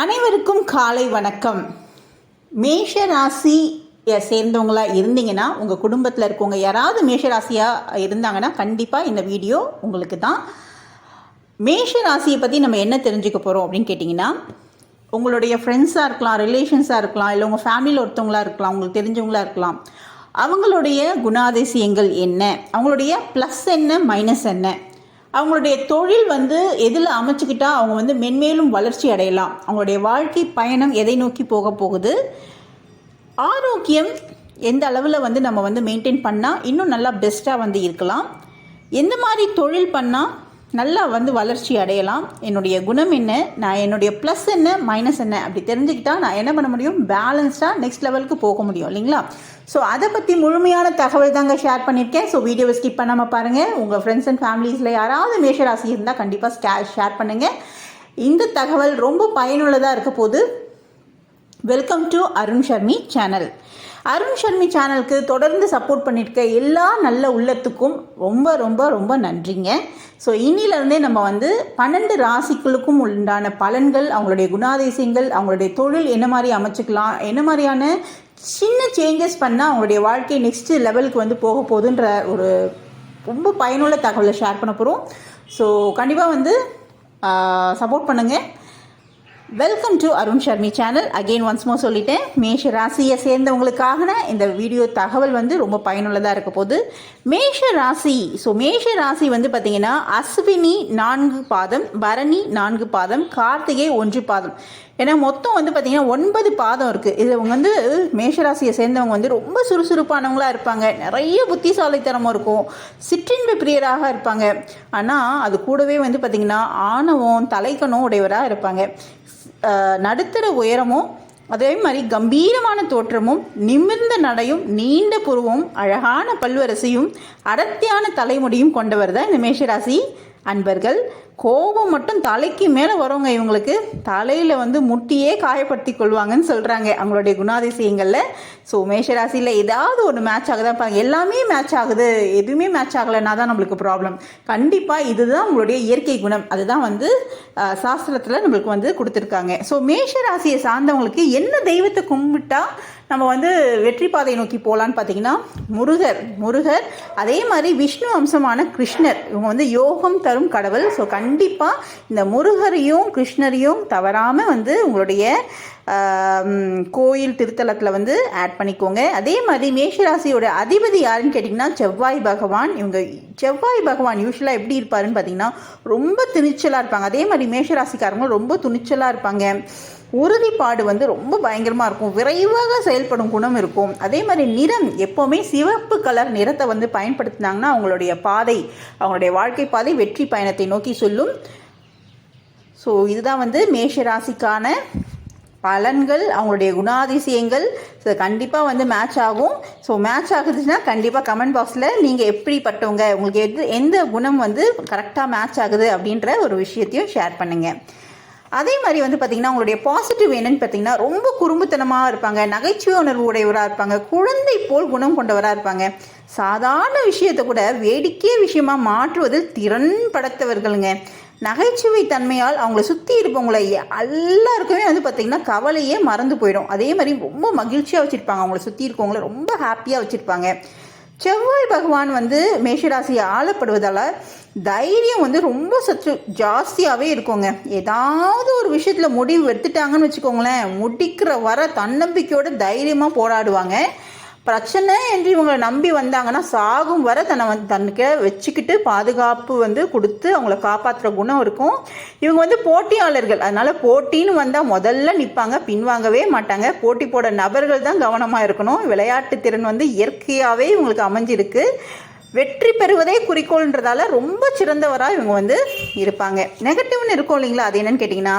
அனைவருக்கும் காலை வணக்கம். மேஷ ராசியை சேர்ந்தவங்களா இருந்தீங்கன்னா உங்கள் குடும்பத்தில் இருக்கவங்க யாராவது மேஷ ராசியாக இருந்தாங்கன்னா கண்டிப்பாக இந்த வீடியோ உங்களுக்கு தான். மேஷ ராசியை பற்றி நம்ம என்ன தெரிஞ்சுக்க போகிறோம் அப்படின்னு கேட்டிங்கன்னா உங்களுடைய ஃப்ரெண்ட்ஸாக இருக்கலாம் ரிலேஷன்ஸாக இருக்கலாம் இல்லை உங்கள் ஃபேமிலியில் ஒருத்தவங்களா இருக்கலாம் உங்களுக்கு தெரிஞ்சவங்களா இருக்கலாம். அவங்களுடைய குணாதிசயங்கள் என்ன? அவங்களுடைய ப்ளஸ் என்ன மைனஸ் என்ன? அவங்களுடைய தொழில் வந்து எதில் அமைச்சுக்கிட்டால் அவங்க வந்து மென்மேலும் வளர்ச்சி அடையலாம். அவங்களுடைய வாழ்க்கை பயணம் எதை நோக்கி போக போகுது? ஆரோக்கியம் எந்த அளவில் வந்து நம்ம வந்து மெயின்டைன் பண்ணால் இன்னும் நல்லா பெஸ்ட்டாக வந்து இருக்கலாம். எந்த மாதிரி தொழில் பண்ணால் நல்லா வந்து வளர்ச்சி அடையலாம். என்னுடைய குணம் என்ன? நான் என்னுடைய ப்ளஸ் என்ன மைனஸ் என்ன? அப்படி தெரிஞ்சுக்கிட்டால் நான் என்ன பண்ண முடியும்? பேலன்ஸ்டாக நெக்ஸ்ட் லெவலுக்கு போக முடியும் இல்லைங்களா? ஸோ அதை பற்றி முழுமையான தகவல் தாங்க ஷேர் பண்ணியிருக்கேன். ஸோ வீடியோவை ஸ்கிப் பண்ணாமல் பாருங்கள் உங்கள் ஃப்ரெண்ட்ஸ் அண்ட் ஃபேமிலிஸில் யாராவது மேஷராசி இருந்தால் கண்டிப்பாக ஸ்கே ஷேர் பண்ணுங்கள் இந்த தகவல் ரொம்ப பயனுள்ளதாக இருக்க போது welcome to Arun Sharmi channel Arun Sharmi சேனலுக்கு தொடர்ந்து சப்போர்ட் பண்ணியிருக்க எல்லா நல்ல உள்ளத்துக்கும் ரொம்ப ரொம்ப ரொம்ப நன்றிங்க. ஸோ இன்னிலிருந்தே நம்ம வந்து பன்னெண்டு ராசிகளுக்கும் உண்டான பலன்கள் அவங்களுடைய குணாதிசயங்கள் அவங்களுடைய தொழில் என்ன மாதிரி அமைச்சுக்கலாம் என்ன மாதிரியான சின்ன சேஞ்சஸ் பண்ணால் அவங்களுடைய வாழ்க்கை நெக்ஸ்ட் லெவலுக்கு வந்து போக போகுதுன்ற ஒரு ரொம்ப பயனுள்ள தகவலை ஷேர் பண்ண போகிறோம் ஸோ கண்டிப்பாக வந்து சப்போர்ட் பண்ணுங்கள் welcome to Arun Sharmi channel again once more சொல்லிட்டேன். மேஷ ராசியை சேர்ந்தவங்களுக்காக இந்த வீடியோ தகவல் வந்து ரொம்ப பயனுள்ளதாக இருக்க போது மேஷ ராசி ஸோ மேஷ ராசி வந்து பார்த்தீங்கன்னா அஸ்வினி நான்கு பாதம் பரணி நான்கு பாதம் கார்த்திகை ஒன்று பாதம். ஏன்னா மொத்தம் வந்து பார்த்தீங்கன்னா ஒன்பது பாதம் இருக்குது இதில் அவங்க வந்து மேஷராசியை சேர்ந்தவங்க வந்து ரொம்ப சுறுசுறுப்பானவங்களாக இருப்பாங்க. நிறைய புத்திசாலித்தனமும் இருக்கும். சிற்றின்ப பிரியராக இருப்பாங்க. ஆனால் அது கூடவே வந்து பார்த்திங்கன்னா ஆணவம் தலைக்கணும் உடையவராக இருப்பாங்க. நடுத்தர உயரமும் அதே மாதிரி கம்பீரமான தோற்றமும் நிமிர்ந்த நடையும் நீண்ட புருவம் அழகான பல்வரிசையும் அடர்த்தியான தலைமுடியும் கொண்டவர் தான் இந்த மேஷராசி. அன்பர்கள் கோபம் மட்டும் தலைக்கு மேலே வரவங்க இவங்களுக்கு. தலையில் வந்து முட்டியே காயப்படுத்தி கொள்வாங்கன்னு சொல்கிறாங்க அவங்களுடைய குணாதிசயங்களில். ஸோ மேஷராசியில் ஏதாவது ஒன்று மேட்ச் ஆகுதா பாருங்க. எல்லாமே மேட்ச் ஆகுது. எதுவுமே மேட்ச் ஆகலைன்னா தான் நம்மளுக்கு ப்ராப்ளம் கண்டிப்பாக இதுதான் உங்களுடைய இயற்கை குணம். அதுதான் வந்து சாஸ்திரத்தில் நம்மளுக்கு வந்து கொடுத்துருக்காங்க. ஸோ மேஷராசியை சார்ந்தவங்களுக்கு என்ன தெய்வத்தை கும்பிட்டா நம்ம வந்து வெற்றி பாதை நோக்கி போகலான்னு பார்த்தீங்கன்னா முருகர் முருகர் அதே மாதிரி விஷ்ணு அம்சமான கிருஷ்ணர். இவங்க வந்து யோகம் தரும் கடவுள். ஸோ கண்டிப்பாக இந்த முருகரையும் கிருஷ்ணரையும் தவறாமல் வந்து உங்களுடைய கோயில் திருத்தலத்தில் வந்து ஆட் பண்ணிக்கோங்க. அதே மாதிரி மேஷராசியோட அதிபதி யாருன்னு கேட்டிங்கன்னா செவ்வாய் பகவான். இவங்க செவ்வாய் பகவான் யூஸ்வலாக எப்படி இருப்பாருன்னு பார்த்தீங்கன்னா ரொம்ப துணிச்சலாக இருப்பாங்க. அதே மாதிரி மேஷராசிக்காரங்களும் ரொம்ப துணிச்சலாக இருப்பாங்க. உறுதிப்பாடு வந்து ரொம்ப பயங்கரமாக இருக்கும். விரைவாக செயல்படும் குணம் இருக்கும். அதே மாதிரி நிறம் எப்போவுமே சிவப்பு கலர் நிறத்தை வந்து பயன்படுத்தினாங்கன்னா அவங்களுடைய பாதை அவங்களுடைய வாழ்க்கை பாதை வெற்றி பயணத்தை நோக்கி சொல்லும். ஸோ இதுதான் வந்து மேஷ ராசிக்கான பலன்கள் அவங்களுடைய குணாதிசயங்கள். ஸோ கண்டிப்பாக வந்து மேட்ச் ஆகும். ஸோ மேட்ச் ஆகுதுன்னா கண்டிப்பாக கமெண்ட் பாக்ஸில் நீங்கள் எப்படிப்பட்டவங்க உங்களுக்கு எது எந்த குணம் வந்து கரெக்டாக மேட்ச் ஆகுது அப்படின்ற ஒரு விஷயத்தையும் ஷேர் பண்ணுங்கள் அதே மாதிரி வந்து பார்த்திங்கன்னா அவங்களுடைய பாசிட்டிவ் என்னன்னு பார்த்தீங்கன்னா ரொம்ப குறும்புத்தனமாக இருப்பாங்க நகைச்சுவை உணர்வு உடையவராக இருப்பாங்க குழந்தை போல் குணம் கொண்டவராக இருப்பாங்க. சாதாரண விஷயத்தை கூட வேடிக்கை விஷயமா மாற்றுவதில் திறன் படைத்தவர்களுங்க. நகைச்சுவை தன்மையால் அவங்கள சுற்றி இருப்பவங்கள எல்லாருக்குமே வந்து பார்த்திங்கன்னா கவலையே மறந்து போயிடும். அதே மாதிரி ரொம்ப மகிழ்ச்சியாக வச்சுருப்பாங்க. அவங்கள சுற்றி இருக்கவங்கள ரொம்ப ஹாப்பியாக வச்சுருப்பாங்க. செவ்வாய் பகவான் வந்து மேஷராசியை ஆளப்படுவதால் தைரியம் வந்து ரொம்ப சற்று ஜாஸ்தியாகவே இருக்குங்க. ஏதாவது ஒரு விஷயத்தில் முடிவு எடுத்துட்டாங்கன்னு வச்சுக்கோங்களேன் முடிக்கிற வர தன்னம்பிக்கையோட தைரியமாக போராடுவாங்க. பிரச்சனை என்று இவங்களை நம்பி வந்தாங்கன்னா சாகும் வர தன்னை வந்து தன்னுக்கு வச்சுக்கிட்டு பாதுகாப்பு வந்து கொடுத்து அவங்கள காப்பாற்றுற குணம் இருக்கும். இவங்க வந்து போட்டியாளர்கள். அதனால் போட்டின்னு வந்தால் முதல்ல நிற்பாங்க பின்வாங்கவே மாட்டாங்க. போட்டி போட நபர்கள் தான் கவனமாக இருக்கணும். விளையாட்டு திறன் வந்து இயற்கையாகவே இவங்களுக்கு அமைஞ்சிருக்கு. வெற்றி பெறுவதே குறிக்கோள்ன்றதால ரொம்ப சிறந்தவராக இவங்க வந்து இருப்பாங்க. நெகட்டிவ்னு இருக்கும் இல்லைங்களா? அது என்னன்னு கேட்டிங்கன்னா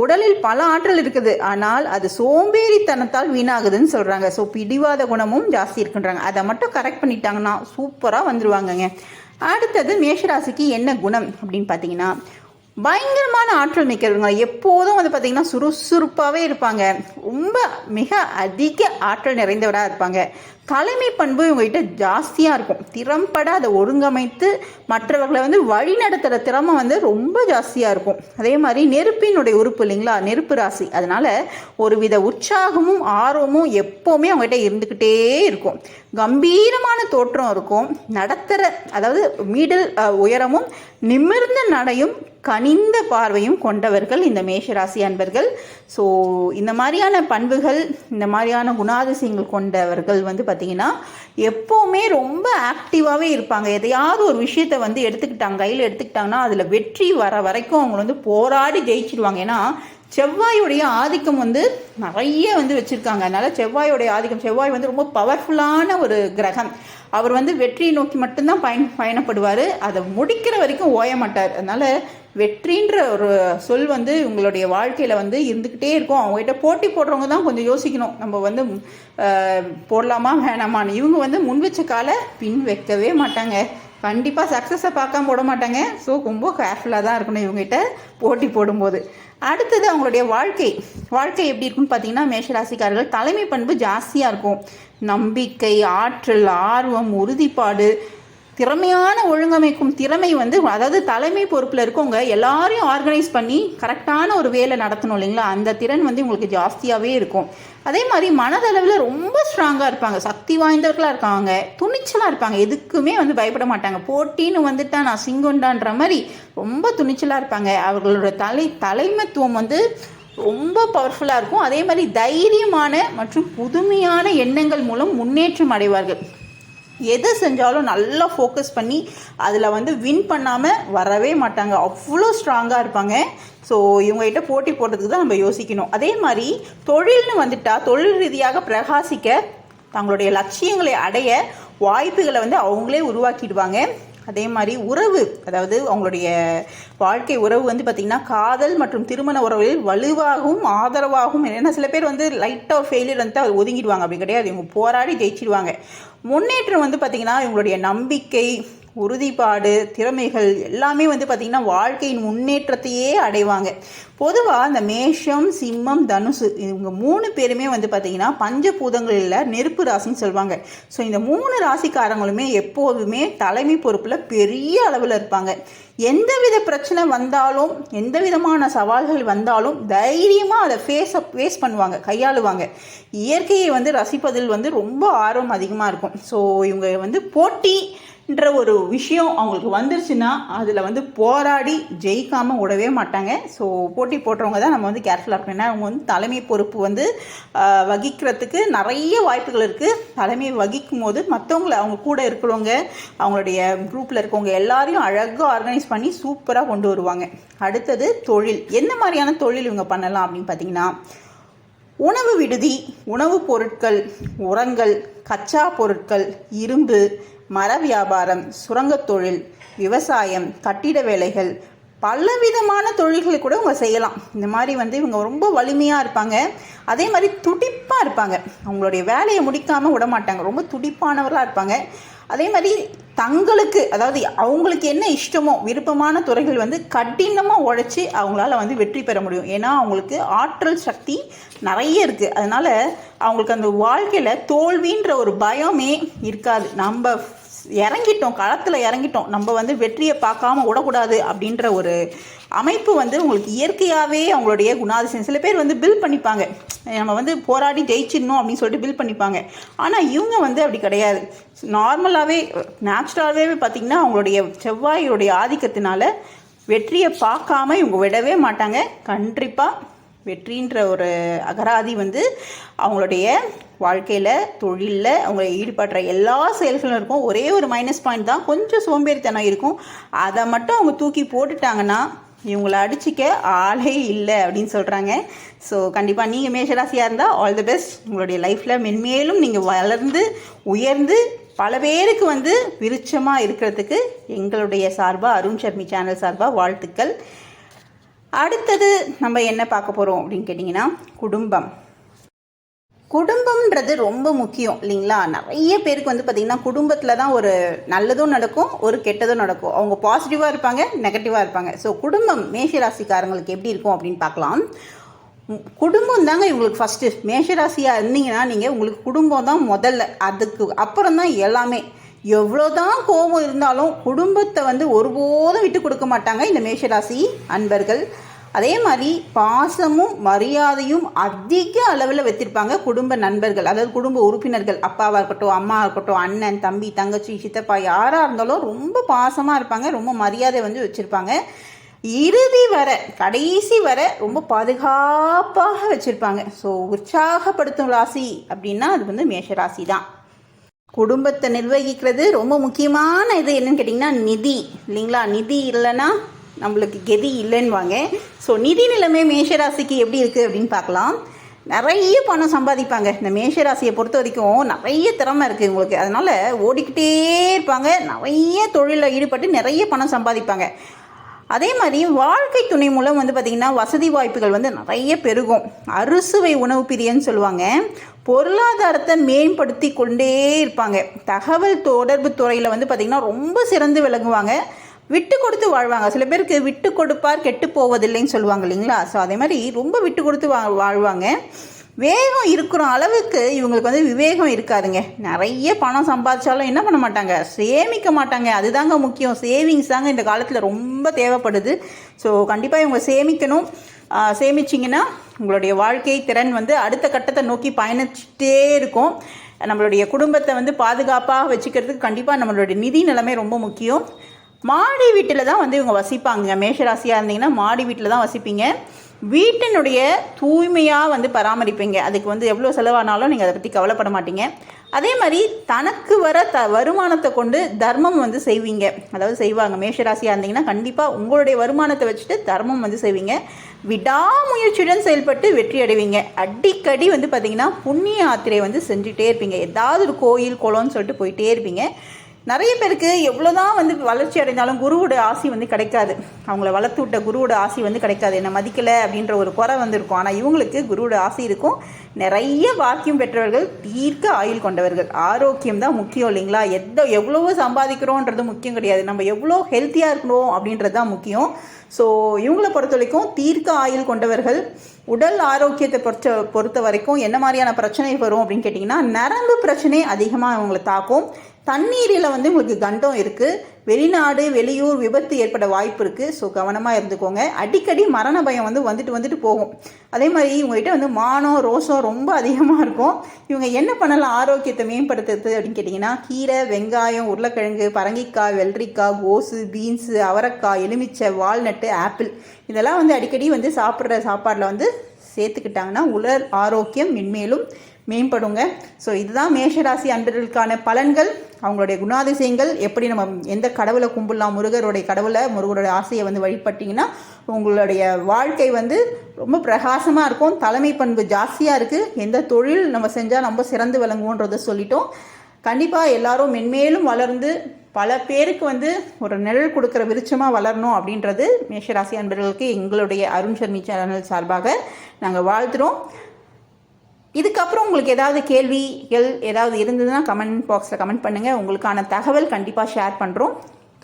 உடலில் பல ஆற்றல் இருக்குது. ஆனால் அது சோம்பேறித்தனத்தால் வீணாகுதுன்னு சொல்கிறாங்க ஸோ பிடிவாத குணமும் ஜாஸ்தி இருக்குன்றாங்க. அதை மட்டும் கரெக்ட் பண்ணிட்டாங்கன்னா சூப்பராக வந்துருவாங்கங்க. அடுத்தது மேஷராசிக்கு என்ன குணம் அப்படின்னு பார்த்தீங்கன்னா பயங்கரமான ஆற்றல் மிக்கவங்க. எப்போதும் வந்து பார்த்திங்கன்னா சுறுசுறுப்பாகவே இருப்பாங்க. ரொம்ப மிக அதிக ஆற்றல் நிறைந்தவராக இருப்பாங்க. தலைமை பண்பு இவங்ககிட்ட ஜாஸ்தியாக இருக்கும். திறம்பட அதை ஒருங்கமைத்து மற்றவர்களை வந்து வழி நடத்துகிற திறமை வந்து ரொம்ப ஜாஸ்தியாக இருக்கும். அதே மாதிரி நெருப்பினுடைய உறுப்பு இல்லைங்களா? நெருப்பு ராசி. அதனால் ஒரு வித உற்சாகமும் ஆர்வமும் எப்போவுமே அவங்ககிட்ட இருந்துக்கிட்டே இருக்கும். கம்பீரமான தோற்றம் இருக்கும். நடத்துகிற அதாவது மீடல் உயரமும் நிமிர்ந்த நடையும் கனிந்த பார்வையும் கொண்டவர்கள் இந்த மேஷராசி அன்பர்கள். ஸோ இந்த மாதிரியான பண்புகள் இந்த மாதிரியான குணாதிசயங்கள் கொண்டவர்கள் வந்து பார்த்திங்கன்னா பார்த்தீங்கன்னா எப்போவுமே ரொம்ப ஆக்டிவாகவே இருப்பாங்க. எதையாவது ஒரு விஷயத்தை வந்து எடுத்துக்கிட்டாங்க கையில் எடுத்துக்கிட்டாங்கன்னா அதில் வெற்றி வர வரைக்கும் அவங்க வந்து போராடி ஜெயிச்சிடுவாங்க ஏன்னா செவ்வாயுடைய ஆதிக்கம் வந்து நிறைய வந்து வச்சுருக்காங்க. அதனால் செவ்வாயுடைய ஆதிக்கம் செவ்வாய் வந்து ரொம்ப பவர்ஃபுல்லான ஒரு கிரகம். அவர் வந்து வெற்றியை நோக்கி மட்டும்தான் பயன் பயணப்படுவார். அதை முடிக்கிற வரைக்கும் ஓய மாட்டார். அதனால் வெற்றின்ற ஒரு சொல் வந்து உங்களுடைய வாழ்க்கையில் வந்து இருந்துக்கிட்டே இருக்கும். அவங்ககிட்ட போட்டி போடுறவங்க தான் கொஞ்சம் யோசிக்கணும். நம்ம வந்து போடலாமா வேணாமான்னு. இவங்க வந்து முன் வச்ச காலை பின் வைக்கவே மாட்டாங்க. கண்டிப்பாக சக்ஸஸை பார்க்காம போட மாட்டாங்க. ஸோ ரொம்ப கேர்ஃபுல்லாக தான் இருக்கணும் இவங்ககிட்ட போட்டி போடும்போது. அடுத்தது அவங்களுடைய வாழ்க்கை. வாழ்க்கை எப்படி இருக்குன்னு பார்த்தீங்கன்னா மேஷராசிக்காரர்கள் தலைமை பண்பு ஜாஸ்தியாக இருக்கும். நம்பிக்கை ஆற்றல் ஆர்வம் உறுதிப்பாடு திறமையான ஒழுங்கமைக்கும் திறமை வந்து அதாவது தலைமை பொறுப்பில் இருக்கவங்க எல்லாரையும் ஆர்கனைஸ் பண்ணி கரெக்டான ஒரு வேலை நடத்தணும் இல்லைங்களா? அந்த திறன் வந்து உங்களுக்கு ஜாஸ்தியாகவே இருக்கும். அதே மாதிரி மனதளவில் ரொம்ப ஸ்ட்ராங்காக இருப்பாங்க. சக்தி வாய்ந்தவர்களாக இருக்காங்க. துணிச்சலாக இருப்பாங்க. எதுக்குமே வந்து பயப்பட மாட்டாங்க. போட்டின்னு வந்துட்டா நான் சிங்கொண்டான்ற மாதிரி ரொம்ப துணிச்சலாக இருப்பாங்க. அவர்களோட தலை தலைமைத்துவம் வந்து ரொம்ப பவர்ஃபுல்லாக இருக்கும். அதே மாதிரி தைரியமான மற்றும் புதுமையான எண்ணங்கள் மூலம் முன்னேற்றம் அடைவார்கள். எது செஞ்சாலும் நல்லா ஃபோக்கஸ் பண்ணி அதில் வந்து வின் பண்ணாமல் வரவே மாட்டாங்க. அவ்வளோ ஸ்ட்ராங்காக இருப்பாங்க. ஸோ இவங்ககிட்ட போட்டி போடுறதுக்கு தான் நம்ம யோசிக்கணும். அதே மாதிரி தொழில்னு வந்துட்டால் தொழில் ரீதியாக பிரகாசிக்க தங்களுடைய லட்சியங்களை அடைய வாய்ப்புகளை வந்து அவங்களே உருவாக்கிடுவாங்க. அதே மாதிரி உறவு அதாவது அவங்களுடைய வாழ்க்கை உறவு வந்து பார்த்திங்கன்னா காதல் மற்றும் திருமண உறவுகளில் வலுவாகவும் ஆதரவாகவும் ஏன்னா சில பேர் வந்து லைட்டாக ஃபெயிலியர் வந்து அவர் ஒதுங்கிடுவாங்க அப்படி கிடையாது. இவங்க போராடி ஜெயிச்சிடுவாங்க முன்னேற்றம் வந்து பார்த்திங்கன்னா இவங்களுடைய நம்பிக்கை உறுதிப்பாடு திறமைகள் எல்லாமே வந்து பார்த்திங்கன்னா வாழ்க்கையின் முன்னேற்றத்தையே அடைவாங்க. பொதுவாக இந்த மேஷம் சிம்மம் தனுசு இவங்க மூணு பேருமே வந்து பார்த்திங்கன்னா பஞ்சபூதங்களில் நெருப்பு ராசின்னு சொல்லுவாங்க ஸோ இந்த மூணு ராசிக்காரங்களுமே எப்போதுமே தலைமை பொறுப்பில் பெரிய அளவில் இருப்பாங்க. எந்த வித பிரச்சனை வந்தாலும் எந்த விதமான சவால்கள் வந்தாலும் தைரியமாக அதை ஃபேஸ் ஃபேஸ் பண்ணுவாங்க கையாளுவாங்க. இயற்கையை வந்து ரசிப்பதில் வந்து ரொம்ப ஆர்வம் அதிகமாக இருக்கும். ஸோ இவங்க வந்து போட்டி ன்ற ஒரு விஷயம் அவங்களுக்கு வந்துருச்சுன்னா அதில் வந்து போராடி ஜெயிக்காமல் விடவே மாட்டாங்க. ஸோ போட்டி போடுறவங்க தான் நம்ம வந்து கேர்ஃபுல்லாக இருக்கணும். ஏன்னா அவங்க வந்து தலைமை பொறுப்பு வந்து வகிக்கிறதுக்கு நிறைய வாய்ப்புகள் இருக்குது தலைமை வகிக்கும் போது மற்றவங்கள அவங்க கூட இருக்கிறவங்க அவங்களுடைய குரூப்பில் இருக்கவங்க எல்லாரையும் அழகாக ஆர்கனைஸ் பண்ணி சூப்பராக கொண்டு வருவாங்க. அடுத்தது தொழில். என்ன மாதிரியான தொழில் இவங்க பண்ணலாம் அப்படின்னு பார்த்தீங்கன்னா உணவு விடுதி உணவுப் பொருட்கள் உரங்கள் கச்சா பொருட்கள் இரும்பு மர வியாபாரம் சுரங்கத் தொழில் விவசாயம் கட்டிட வேலைகள் பலவிதமான தொழில்களை கூட இவங்க செய்யலாம். இந்த மாதிரி வந்து இவங்க ரொம்ப வலிமையாக இருப்பாங்க. அதே மாதிரி துடிப்பாக இருப்பாங்க. அவங்களுடைய வேலையை முடிக்காமல் விட மாட்டாங்க. ரொம்ப துடிப்பானவர்களாக இருப்பாங்க. அதே மாதிரி தங்களுக்கு அதாவது அவங்களுக்கு என்ன இஷ்டமோ விருப்பமான துறைகள் வந்து கடினமாக உழைச்சி அவங்களால வந்து வெற்றி பெற முடியும். ஏன்னா அவங்களுக்கு ஆற்றல் சக்தி நிறைய இருக்குது அதனால் அவங்களுக்கு அந்த வாழ்க்கையில் தோல்வின்ற ஒரு பயமே இருக்காது. நம்ம இறங்கிட்டோம் களத்தில் இறங்கிட்டோம். நம்ம வந்து வெற்றியை பார்க்காம விடக்கூடாது அப்படின்ற ஒரு அமைப்பு வந்து உங்களுக்கு இயற்கையாகவே அவங்களுடைய குணாதிசயம். சில பேர் வந்து பில் பண்ணிப்பாங்க. நம்ம வந்து போராடி ஜெயிச்சிடணும் அப்படின்னு சொல்லிட்டு பில் பண்ணிப்பாங்க. ஆனால் இவங்க வந்து அப்படி கிடையாது. நார்மலாகவே நேச்சுரலாகவே பார்த்திங்கன்னா அவங்களுடைய செவ்வாயுடைய ஆதிக்கத்தினால வெற்றியை பார்க்காம இவங்க விடவே மாட்டாங்க. கண்டிப்பாக வெற்றின்ற ஒரு அகராதி வந்து அவங்களுடைய வாழ்க்கையில் தொழிலில் அவங்க ஈடுபடுற எல்லா செயல்களும் இருக்கும். ஒரே ஒரு மைனஸ் பாயிண்ட் தான். கொஞ்சம் சோம்பேறித்தனம் இருக்கும். அதை மட்டும் அவங்க தூக்கி போட்டுட்டாங்கன்னா இவங்கள அடிச்சிக்க ஆளே இல்லை அப்படின்னு சொல்கிறாங்க ஸோ கண்டிப்பாக நீங்கள் மேஷராசியாக இருந்தால் ஆல் தி பெஸ்ட் உங்களுடைய லைஃப்பில் மென்மேலும் நீங்கள் வளர்ந்து உயர்ந்து பல பேருக்கு வந்து விருட்சமாக இருக்கிறதுக்கு எங்களுடைய சார்பாக அருண் சர்மி சேனல் சார்பாக வாழ்த்துக்கள். அடுத்தது நம்ம என்ன பார்க்க போகிறோம் அப்படின்னு கேட்டிங்கன்னா குடும்பம். குடும்பம்ன்றது ரொம்ப முக்கியம் இல்லைங்களா? நிறைய பேருக்கு வந்து பார்த்திங்கன்னா குடும்பத்தில் தான் ஒரு நல்லதும் நடக்கும் ஒரு கெட்டதும் நடக்கும். அவங்க பாசிட்டிவாக இருப்பாங்க நெகட்டிவாக இருப்பாங்க. ஸோ குடும்பம் மேஷராசிக்காரங்களுக்கு எப்படி இருக்கும் அப்படின்னு பார்க்கலாம். குடும்பம் தாங்க இவங்களுக்கு ஃபஸ்ட்டு மேஷராசியாக இருந்தீங்கன்னா நீங்கள் உங்களுக்கு குடும்பம் தான் முதல்ல. அதுக்கு அப்புறம் தான் எல்லாமே. எவ்வளோதான் கோபம் இருந்தாலும் குடும்பத்தை வந்து ஒருபோதும் விட்டு கொடுக்க மாட்டாங்க இந்த மேஷராசி அன்பர்கள். அதே மாதிரி பாசமும் மரியாதையும் அதிக அளவில் வச்சிருப்பாங்க குடும்ப நண்பர்கள் அதாவது குடும்ப உறுப்பினர்கள் அப்பாவாக இருக்கட்டும் அம்மா இருக்கட்டும் அண்ணன் தம்பி தங்கச்சி சித்தப்பா யாராக இருந்தாலும் ரொம்ப பாசமாக இருப்பாங்க ரொம்ப மரியாதை வந்து வச்சுருப்பாங்க. இறுதி வர கடைசி வரை ரொம்ப பாதுகாப்பாக வச்சுருப்பாங்க. ஸோ உற்சாகப்படுத்தும் ராசி அப்படின்னா அது வந்து மேஷ ராசி தான் குடும்பத்தை நிர்வகிக்கிறது ரொம்ப முக்கியமான இது என்னன்னு கேட்டிங்கன்னா நிதி இல்லைங்களா? நிதி இல்லைன்னா நம்மளுக்கு கெதி இல்லைன்னுவாங்க. ஸோ நிதி நிலைமை மேஷராசிக்கு எப்படி இருக்குது அப்படின்னு பார்க்கலாம். நிறைய பணம் சம்பாதிப்பாங்க. இந்த மேஷராசியை பொறுத்த வரைக்கும் நிறைய திறமை இருக்குது உங்களுக்கு அதனால் ஓடிக்கிட்டே இருப்பாங்க. நிறைய தொழிலில் ஈடுபட்டு நிறைய பணம் சம்பாதிப்பாங்க. அதே மாதிரி வாழ்க்கை துணை மூலம் வந்து பார்த்திங்கன்னா வசதி வாய்ப்புகள் வந்து நிறைய பெருகும். அறுசுவை உணவு பிரியன்னு சொல்லுவாங்க. பொருளாதாரத்தை மேம்படுத்தி கொண்டே இருப்பாங்க. தகவல் தொடர்பு துறையில் வந்து பார்த்திங்கன்னா ரொம்ப சிறந்து விளங்குவாங்க. விட்டு கொடுத்து வாழ்வாங்க. சில பேருக்கு விட்டு கொடுப்பார் கெட்டு போவதில்லைன்னு சொல்லுவாங்க இல்லைங்களா? ஸோ அதே மாதிரி ரொம்ப விட்டு கொடுத்து வா வாழ்வாங்க. வேகம் இருக்கிற அளவுக்கு இவங்களுக்கு வந்து விவேகம் இருக்காதுங்க. நிறைய பணம் சம்பாதிச்சாலும் என்ன பண்ண மாட்டாங்க? சேமிக்க மாட்டாங்க. அதுதாங்க முக்கியம். சேவிங்ஸ் தாங்க இந்த காலத்தில் ரொம்ப தேவைப்படுது. ஸோ கண்டிப்பாக இவங்க சேமிக்கணும். சேமிச்சிங்கன்னா உங்களுடைய வாழ்க்கை திறன் வந்து அடுத்த கட்டத்தை நோக்கி பயணிச்சுட்டே இருக்கும். நம்மளுடைய குடும்பத்தை வந்து பாதுகாப்பாக வச்சுக்கிறதுக்கு கண்டிப்பாக நம்மளுடைய நிதி நிலைமை ரொம்ப முக்கியம். மாடி வீட்டில் தான் வந்து இவங்க வசிப்பாங்க. மேஷராசியாக இருந்தீங்கன்னா மாடி வீட்டில் தான் வசிப்பீங்க. வீட்டினுடைய தூய்மையாக வந்து பராமரிப்பீங்க. அதுக்கு வந்து எவ்வளோ செலவானாலும் நீங்கள் அதை பற்றி கவலைப்பட மாட்டீங்க. அதே மாதிரி தனக்கு வர த வருமானத்தை கொண்டு தர்மம் வந்து செய்வீங்க. அதாவது செய்வாங்க. மேஷராசியாக இருந்தீங்கன்னா கண்டிப்பாக உங்களுடைய வருமானத்தை வச்சுட்டு தர்மம் வந்து செய்வீங்க. விடாமுயற்சியுடன் செயல்பட்டு வெற்றி அடைவீங்க. அடிக்கடி வந்து பார்த்தீங்கன்னா புண்ணிய யாத்திரை வந்து செஞ்சுட்டே இருப்பீங்க. ஏதாவது ஒரு கோயில் குளம்னு சொல்லிட்டு போயிட்டே இருப்பீங்க. நிறைய பேருக்கு எவ்வளோதான் வந்து வளர்ச்சி அடைந்தாலும் குருவோட ஆசி வந்து கிடைக்காது. அவங்கள வளர்த்து விட்ட குருவோட ஆசி வந்து கிடைக்காது. என்னை மதிக்கலை அப்படின்ற ஒரு குறை வந்து இருக்கும் ஆனால் இவங்களுக்கு குருவோட ஆசி இருக்கும். நிறைய வாக்கியம் பெற்றவர்கள் தீர்க்க ஆயுள் கொண்டவர்கள். ஆரோக்கியம் தான் முக்கியம் இல்லைங்களா? எந்த எவ்வளவோ சம்பாதிக்கிறோன்றது முக்கியம் கிடையாது. நம்ம எவ்வளோ ஹெல்த்தியாக இருக்கணும் அப்படின்றது தான் முக்கியம். ஸோ இவங்களை பொறுத்த வரைக்கும் தீர்க்க ஆயுள் கொண்டவர்கள் உடல் ஆரோக்கியத்தை பொறுத்த பொறுத்த வரைக்கும் என்ன மாதிரியான பிரச்சனை வரும் அப்படின்னு கேட்டிங்கன்னா நரம்பு பிரச்சனை அதிகமாக அவங்களை தாக்கும். தண்ணீரில் வந்து உங்களுக்கு கண்டம் இருக்குது வெளிநாடு வெளியூர் விபத்து ஏற்பட வாய்ப்பு இருக்குது ஸோ கவனமாக இருந்துக்கோங்க. அடிக்கடி மரண பயம் வந்து வந்துட்டு வந்துட்டு போகும். அதே மாதிரி இவங்ககிட்ட வந்து மானம் ரோசம் ரொம்ப அதிகமாக இருக்கும். இவங்க என்ன பண்ணலாம்? ஆரோக்கியத்தை மேம்படுத்துறது அப்படின்னு கேட்டிங்கன்னா கீரை வெங்காயம் உருளைக்கிழங்கு பரங்கிக்காய் வெள்ளரிக்காய் கோசு பீன்ஸு அவரைக்காய் எலுமிச்சை வால்நட்டு ஆப்பிள். இதெல்லாம் வந்து அடிக்கடி வந்து சாப்பிட்ற சாப்பாடில் வந்து சேர்த்துக்கிட்டாங்கன்னா உலர் ஆரோக்கியம் மென்மேலும் மேம்படுங்க. ஸோ இதுதான் மேஷராசி அன்பர்களுக்கான பலன்கள். அவங்களுடைய குணாதிசயங்கள். எப்படி நம்ம எந்த கடவுளை கும்பிடலாம்? முருகருடைய கடவுளை முருகருடைய ஆசையை வந்து வழிபட்டிங்கன்னா உங்களுடைய வாழ்க்கை வந்து ரொம்ப பிரகாசமாக இருக்கும். தலைமை பண்பு ஜாஸ்தியாக இருக்குது எந்த தொழில் நம்ம செஞ்சால் ரொம்ப சிறந்து விளங்குவோன்றதை சொல்லிட்டோம். கண்டிப்பாக எல்லாரும் மென்மேலும் வளர்ந்து பல பேருக்கு வந்து ஒரு நிழல் கொடுக்குற விருச்சமாக வளரணும் அப்படின்றது மேஷராசி அன்பர்களுக்கு எங்களுடைய அருண் சர்மி சேனல் சார்பாக நாங்கள் வாழ்த்துறோம். இதுக்கப்புறம் உங்களுக்கு ஏதாவது கேள்விகள் ஏதாவது இருந்ததுன்னா கமெண்ட் பாக்ஸில் கமெண்ட் பண்ணுங்கள் உங்களுக்கான தகவல் கண்டிப்பாக ஷேர் பண்ணுறோம்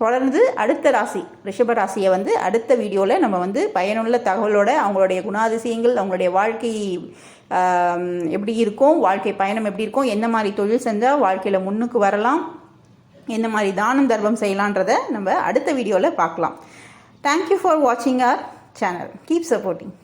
தொடர்ந்து அடுத்த ராசி ரிஷப ராசியை வந்து அடுத்த வீடியோவில் நம்ம வந்து பயனுள்ள தகவலோட அவங்களுடைய குணாதிசயங்கள் அவங்களுடைய வாழ்க்கை எப்படி இருக்கும் வாழ்க்கை பயணம் எப்படி இருக்கும் என்ன மாதிரி தொழில் செஞ்சால் வாழ்க்கையில் முன்னுக்கு வரலாம் எந்த மாதிரி தானம் தர்மம் செய்யலான்றதை நம்ம அடுத்த வீடியோவில் பார்க்கலாம். தேங்க்யூ ஃபார் வாட்சிங் ஆர் சேனல் கீப் சப்போர்ட்டிங்